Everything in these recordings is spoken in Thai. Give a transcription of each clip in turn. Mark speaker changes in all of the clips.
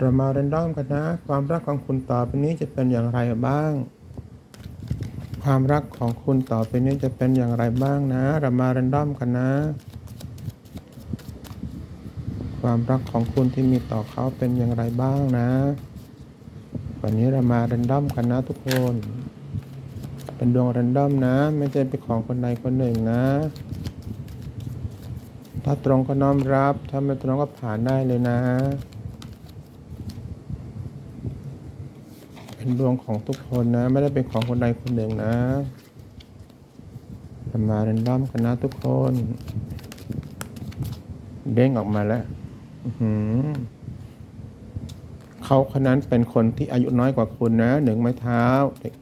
Speaker 1: เรามาเรนดอมกันนะ ความรักของคุณต่อไปนี้จะเป็นอย่างไรบ้าง ความรักของคุณต่อไปนี้จะเป็นอย่างไรบ้างนะ เรามาเรนดอมกันนะ ความรักของคุณที่มีต่อเขาเป็นอย่างไรบ้างนะ วันนี้เรามาเรนดอมกันนะทุกคน เป็นดวงเรนดอมนะ ไม่ใช่เป็นของคนใดคนหนึ่งนะ ถ้าตรงก็น้อมรับ ถ้าไม่ตรงก็ผ่านได้เลยนะ เป็นดวงของทุกคนนะ ไม่ได้เป็นของคนใดคนหนึ่งนะเรามาเรนดอมกันนะทุกคน เด้งออกมาแล้วเขาคนนั้นเป็นคนที่อายุน้อยกว่าคุณนะหนึ่งไม้เท้าเด็ก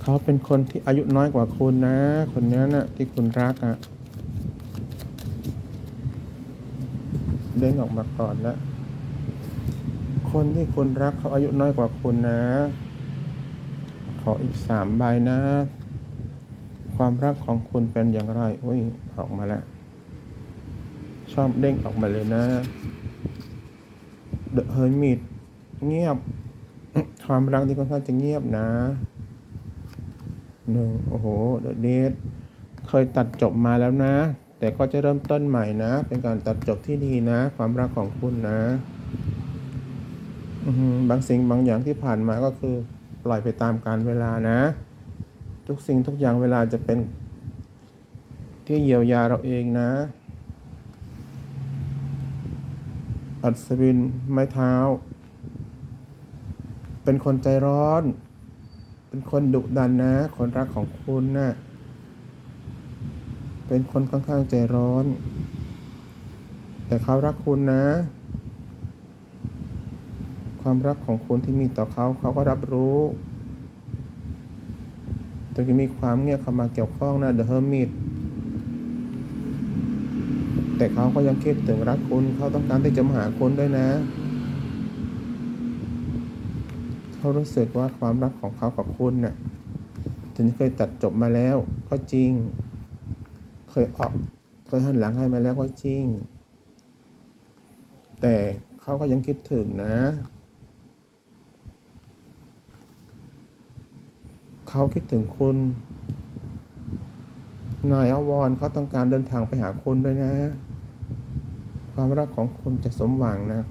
Speaker 1: เขาเป็นคนที่อายุน้อยกว่าคุณนะ คนนี้นะ่ะที่คุณรักอะ่ะเด้งออกมาก่อนแล้ว คนที่คุณรักเขาอายุน้อยกว่าคุณนะ ขออีกสามใบนะ ความรักของคุณเป็นอย่างไรอุ้ยออกมาแล้ว ชอบเด้งออกมาเลยนะ เดอะเฮ r ร์มิตเงียบ ความรักที่ค่อนข้างจะเงียบนะหนึ่งโอ้โหเดอะเดทเคยตัดจบมาแล้วนะ แต่ก็จะเริ่มต้นใหม่นะ เป็นการตัดจบที่ดีนะ ความรักของคุณนะ บางสิ่งบางอย่างที่ผ่านมาก็คือปล่อยไปตามการเวลานะ ทุกสิ่งทุกอย่างเวลาจะเป็น ที่เยียวยาเราเองนะ อัศวินไม้เท้า เป็นคนใจร้อน เป็นคนดุดันนะ คนรักของคุณนะ่ะเป็นคนค่อนข้างใจร้อน แต่เขารักคุณนะ ความรักของคุณที่มีต่อเขาเขาก็รับรู้แต่จะมีความเงียบเข้ามาเกี่ยวข้องนะ The Hermit แต่เขาก็ยังคิดถึงรักคุณเขาต้องการที่จะมาหาคุณด้วยนะ เขารู้สึกว่าความรักของเขากับคุณน่ะถึงเคยตัดจบมาแล้ว ก็จริง เคยออกเคยหันหลังให้มาแล้วก็จริง แต่เขาก็ยังคิดถึงนะ เขาคิดถึงคุณ นายอวรเขาต้องการเดินทางไปหาคุณด้วยนะ ความรักของคุณจะสมหวังนะ